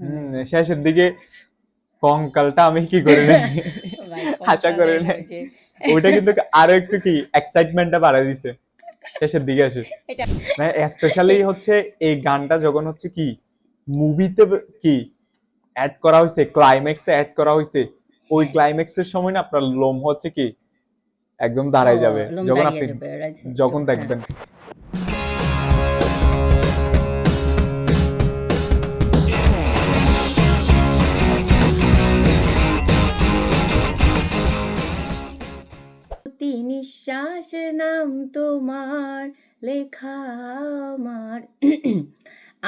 হুম, শেষের দিকে কঙ্কালটা আমি কি করে নেই আশা করি নাই। ওইটা কিন্তু আরও একটু কি এক্সাইটমেন্টটা বাড়ায় দিছে। শেষের দিকে আসে। এটা মানে স্পেশালি হচ্ছে এই গানটা যখন হচ্ছে কি মুভিতে কি অ্যাড করা হয়েছে ক্লাইম্যাক্সে অ্যাড করা হয়েছে ওই হ্যাঁ। ক্লাইম্যাক্সের সময় না আপনার লোম হচ্ছে কি একদম দাঁড়ায় যাবে। যখন আপনি যখন হ্যাঁ। দেখবেন। নিঃশ্বাস নাম তোমার, লেখা আমার।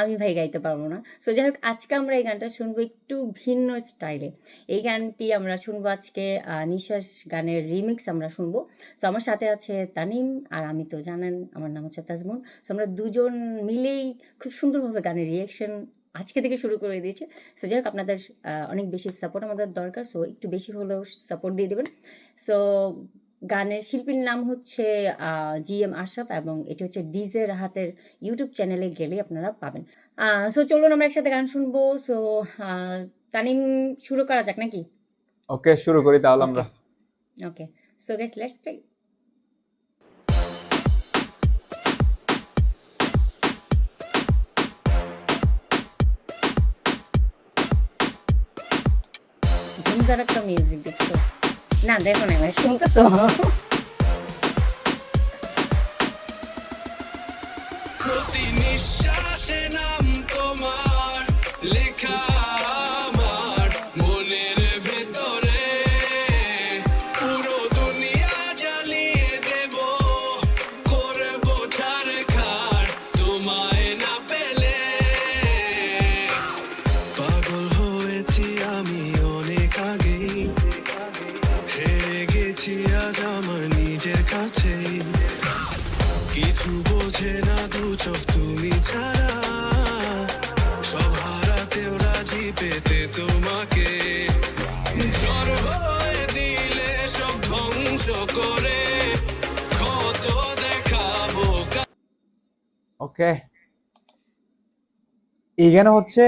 আমি ভাই গাইতে পারব না। সো যাই হোক আজকে আমরা এই গানটা শুনব একটু ভিন্ন স্টাইলে। এই গানটি আমরা শুনব আজকে নিঃশ্বাস গানের রিমিক্স আমরা শুনব। সো আমার সাথে আছে তানিম আর আমি তো জানেন, আমার নাম হচ্ছে তাজমুন সো আমরা দুজন মিলেই খুব সুন্দরভাবে গানের রিয়েকশন আজকে থেকে শুরু করে দিয়েছে। সো যাই হোক আপনাদের অনেক বেশি সাপোর্ট আমাদের দরকার। সো একটু বেশি হলেও সাপোর্ট দিয়ে দেবেন। সো গানের শিল্পীর নাম হচ্ছে জি এম আশরাফ এবং এটি হচ্ছে ডিজে রাহাতের ইউটিউব চ্যানেলে গেলে আপনারা পাবেন। সো চলুন আমরা একসাথে গান শুনব। সো তানিম শুরু করা যাক নাকি? ওকে শুরু করি তাহলে আমরা। Okay so guess let's play একটা মিউজিক দেখছ? না দেখো না মানে শুনতেছো বোঝে না দু চোখ তুমি ছাড়া। সব হারাতেও রাজি পেতে তোমাকে। ঝড় হয়ে দিলে সব ধ্বংস করে। ক্ষত দেখাবো ওকে। এখানে হচ্ছে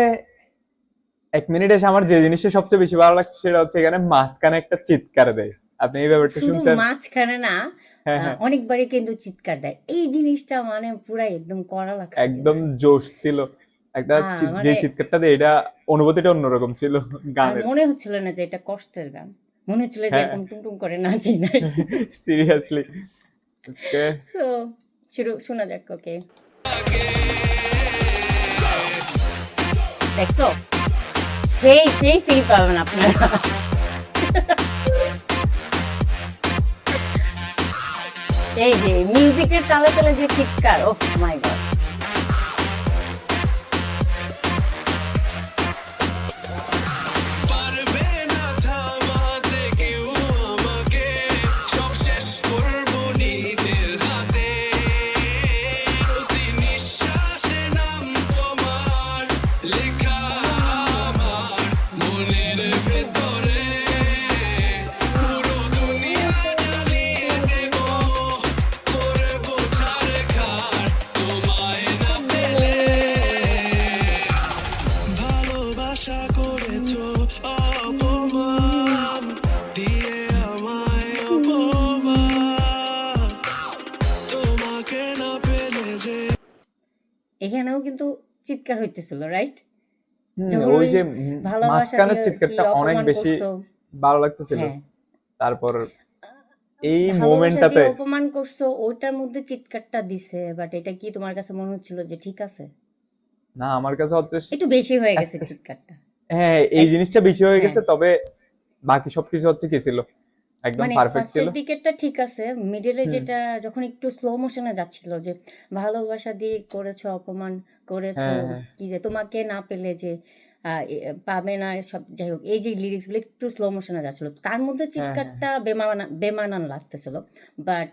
এক মিনিট এসে আমার যে জিনিসটা সবচেয়ে বেশি ভালো লাগছে সেটা হচ্ছে এখানে মাঝখানে একটা চিৎকার দেয়। আপনি এই ব্যাপারটা শুনছেন? মাঝখানে না হ্যাঁ হ্যাঁ। অনেকবারই কিন্তু চিৎকার দেয়। এই জিনিসটা মানে পুরাই একদম কড়া লাগছে। একদম জোশ ছিল। একটা হ্যাঁ, চি- মানে- যে চিৎকারটা দেয় এটা অনুভূতিটা অন্যরকম ছিল গানের। মনে হচ্ছিল না যে এটা কষ্টের গান। মনে হচ্ছিল যে। এরকম টুমটুম করে নাচি না। সিরিয়াসলি ওকে সো শুরু শোনা যাক ওকে দেখছ? সেই সেই ফিল পাবেন আপনারা। এই যে মিউজিকের তালে তালে যে চিৎকার ও মাই গড কিন্তু চিৎকার হইতেছিল রাইট ওই যে মাঝখানের চিৎকারটা অনেক বেশি ভালো লাগতেছিল। হ্যাঁ। তারপর এই মোমেন্টটাতে অপমান করছ ওইটার মধ্যে চিৎকারটা দিছে বাট এটা কি তোমার কাছে মনে হচ্ছিল যে ঠিক আছে? না আমার কাছে হচ্ছে একটু বেশি হয়ে গেছে চিৎকারটা। হ্যাঁ এই জিনিসটা বেশি হয়ে হ্যাঁ। গেছে তবে বাকি সবকিছু হচ্ছে কি ছিল? একদম মানে পারফেক্ট ছিল। ফার্স্টের দিকেরটা ঠিক আছে মিডলে যেটা যখন একটু স্লো মোশনে যাচ্ছিল যে ভালোবাসা দিয়ে করেছ অপমান করেছ হ্যাঁ, হ্যাঁ। কি যে তোমাকে না পেলে যে পাবে না সব যাই হোক এই যে লিরিক্সগুলো একটু স্লো মোশনে যাচ্ছিল তার মধ্যে হ্যাঁ, চিৎকারটা বেমানা বেমানান লাগতেছিল। বাট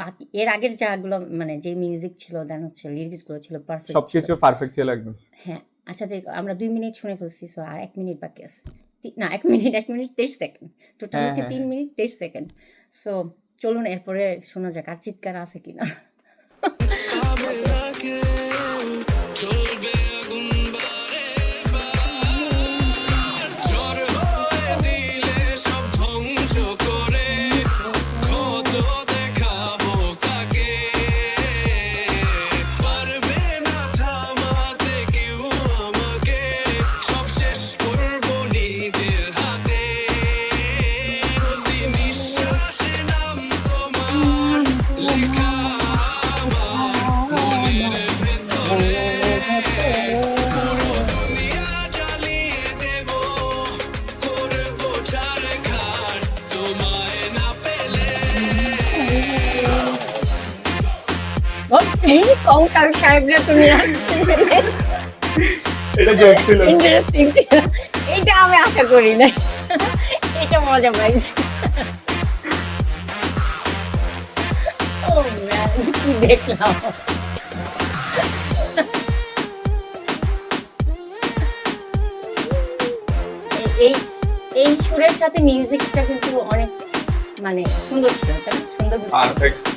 বাকি এর আগের যাগুলো মানে যে মিউজিক ছিল দেন হচ্ছে লিরিক্সগুলো ছিল পারফেক্ট সবকিছু পারফেক্ট ছিল একদম। হ্যাঁ আচ্ছা দেখ আমরা দুই মিনিট শুনে ফেলছি সো আর এক মিনিট বাকি আছে। না এক মিনিট এক মিনিট তেইশ সেকেন্ড। টোটাল হ্যাঁ, হচ্ছে হ্যাঁ, তিন মিনিট তেইশ সেকেন্ড। সো চলুন এরপরে শোনা যাক আর চিৎকার আছে কিনা। কঙ্কাল সাহেবরা তুমি এটা জোক ছিল। ইন্টারেস্টিং ছিল। এটা আমি আশা করি নাই। এটা মজা পাইছি। ও ম্যান কি দেখলাম। এই- এই এই সুরের সাথে মিউজিকটা কিন্তু অনেক মানে সুন্দর ছিল তাই সুন্দর। পারফেক্ট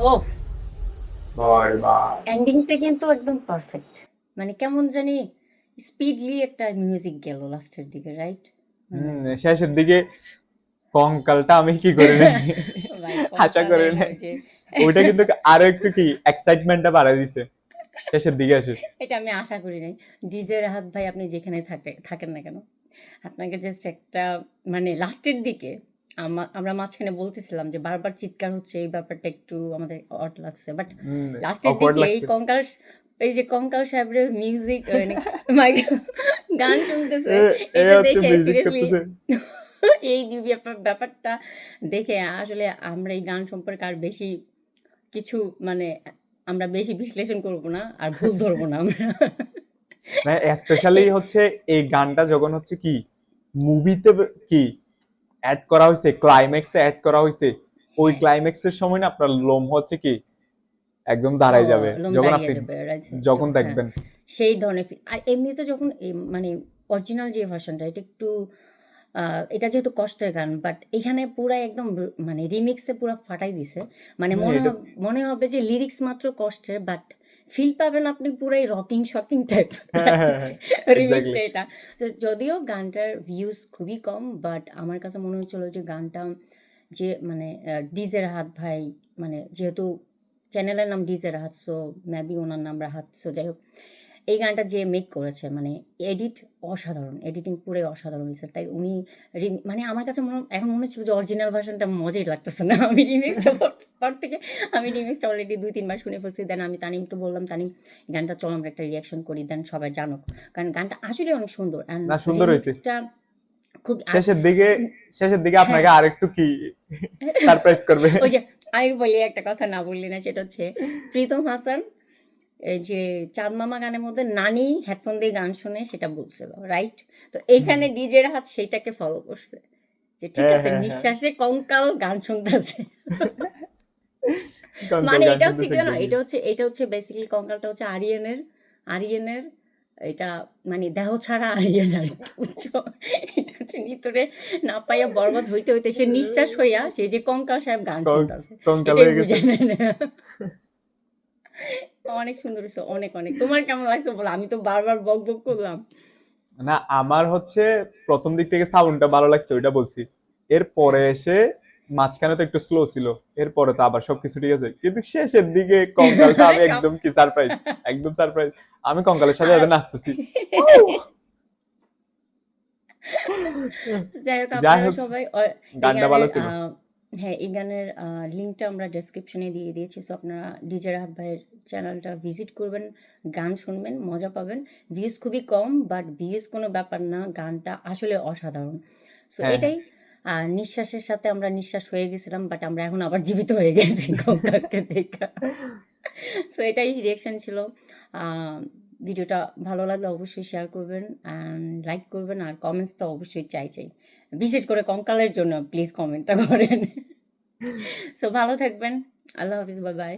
ও। এন্ডিংটা কিন্তু একদম পারফেক্ট মানে কেমন জানি স্পিডলি একটা মিউজিক গেল লাস্টের দিকে রাইট হুম, শেষের দিকে কঙ্কালটা আমি কি করে নেই আশা করি নাই। ওইটা কিন্তু আরও একটু কি এক্সাইটমেন্টটা বাড়াই দিছে। শেষের দিকে আসে এটা আমি আশা করি নাই। ডিজে রাহাত ভাই আপনি যেখানে থাকে থাকেন না কেন আপনাকে জাস্ট একটা মানে লাস্টের দিকে আমরা মাঝখানে বলতেছিলাম যে বারবার চিৎকার হচ্ছে এই ব্যাপারটা একটু আমাদের অড লাগছে। বাট লাস্টের দিকে এই কঙ্কাল এই যে কঙ্কাল সাহেবের মিউজিক গান শুনতেছে এ- এ এটা দেখে সিরিয়াসলি এই ব্যাপারটা দেখে আসলে আমরা এই গান সম্পর্কে আর বেশি কিছু মানে আমরা বেশি বিশ্লেষণ করব না আর ভুল ধরবো না আমরা। স্পেশালি হচ্ছে এই গানটা যখন হচ্ছে কি? মুভিতে কি? অ্যাড করা হয়েছে ক্লাইম্যাক্সে অ্যাড করা হয়েছে ওই। ক্লাইম্যাক্সের সময় না আপনার লোম হচ্ছে কি একদম দাঁড়ায় যাবে যখন আপনি যখন হ্যাঁ, দেখবেন সেই ধরনের। আর এমনিতে যখন মানে অরিজিনাল যে ভার্সনটা এটা একটু এটা যেহেতু কষ্টের গান বাট এখানে পুরো একদম মানে রিমিক্সে পুরো ফাটাই দিছে মানে হ্যাঁ, মনে মনে হবে যে লিরিক্স মাত্র কষ্টের বাট ফিল পাবেন আপনি পুরাই রকিং শকিং টাইপ রিমিক্সটা এটা। যদিও গানটার ভিউজ খুবই কম বাট আমার কাছে মনে হচ্ছিল যে গানটা যে মানে ডিজের হাত ভাই মানে যেহেতু চ্যানেলের নাম ডিজে হাত সো ম্যাবি ওনার নাম রাহাত। সো যাই হোক এই গানটা যে মেক করেছে মানে এডিট অসাধারণ এডিটিং পুরো অসাধারণ হয়েছে তাই উনি মানে আমার কাছে মনে এখন মনে হচ্ছিল যে অরিজিনাল ভার্সনটা মজাই লাগতেছে না। আমি রিমিক্সটা পর থেকে আমি রিমিক্সটা অলরেডি দুই তিনবার শুনে ফেলছি। দেন আমি তানিমকে বললাম তানিম গানটা চলো আমরা একটা রিয়াকশন করি দেন সবাই জানুক। কারণ গানটা আসলে অনেক সুন্দর। সুন্দর হয়েছে। খুব শেষের দিকে শেষের দিকে আপনাকে হ্যাঁ। আরেকটু কি সারপ্রাইজ করবে? ওই যে আমি বলি একটা কথা না বললি না সেটা হচ্ছে প্রীতম হাসান এই যে চাঁদ মামা গানের মধ্যে নানি হেডফোন দিয়ে গান শুনে সেটা বলছিল রাইট তো এইখানে ডিজের হাত সেইটাকে ফলো করছে যে ঠিক হ্যাঁ, আছে হ্যাঁ, হ্যাঁ। নিঃশ্বাসে কঙ্কাল গান শুনতেছে। মানে এটা হচ্ছে শুনতেছে কি না এটা হচ্ছে এটা হচ্ছে বেসিক্যালি কঙ্কালটা হচ্ছে আরিয়ানের আরিয়ানের এটা মানে দেহ ছাড়া আরিয়ান আর উচ্চ এটা হচ্ছে নিতরে না পাইয়া বরবাদ হইতে হইতে সে নিঃশ্বাস হইয়া সে যে কঙ্কাল সাহেব গান শুনতেছে হয়ে গেছে। বুঝে অনেক সুন্দর হয়েছে অনেক অনেক। তোমার কেমন লাগছে বলো? আমি তো বারবার বক বক করলাম। না আমার হচ্ছে প্রথম দিক থেকে সাউন্ডটা ভালো লাগছে ওইটা বলছি। এরপরে এসে মাঝখানে তো একটু স্লো ছিল এরপরে তো আবার সবকিছু ঠিক আছে। কিন্তু শেষের দিকে কঙ্কালটা আমি একদম কি সারপ্রাইজ একদম সারপ্রাইজ আমি কঙ্কালের সাথে সাথে নাচতেছি। যাই হোক সবাই গানটা ভালো ছিল। হ্যাঁ এই গানের লিঙ্কটা আমরা ডেসক্রিপশনে দিয়ে দিয়েছি সো আপনারা ডিজে রাহাত ভাইয়ের চ্যানেলটা ভিজিট করবেন গান শুনবেন মজা পাবেন। ভিউজ খুবই কম বাট ভিউজ কোনো ব্যাপার না গানটা আসলে অসাধারণ। সো হ্যাঁ। এটাই আর নিঃশ্বাসের সাথে আমরা নিঃশ্বাস হয়ে গেছিলাম বাট আমরা এখন আবার জীবিত হয়ে গেছি কঙ্কালকে দেখা। সো এটাই রিয়েকশন ছিল। ভিডিওটা ভালো লাগলে অবশ্যই শেয়ার করবেন অ্যান্ড লাইক করবেন আর কমেন্টস তো অবশ্যই চাই চাই বিশেষ করে কঙ্কালের জন্য প্লিজ কমেন্টটা করেন। সো ভালো থাকবেন আল্লাহ হাফিজ বাই বাই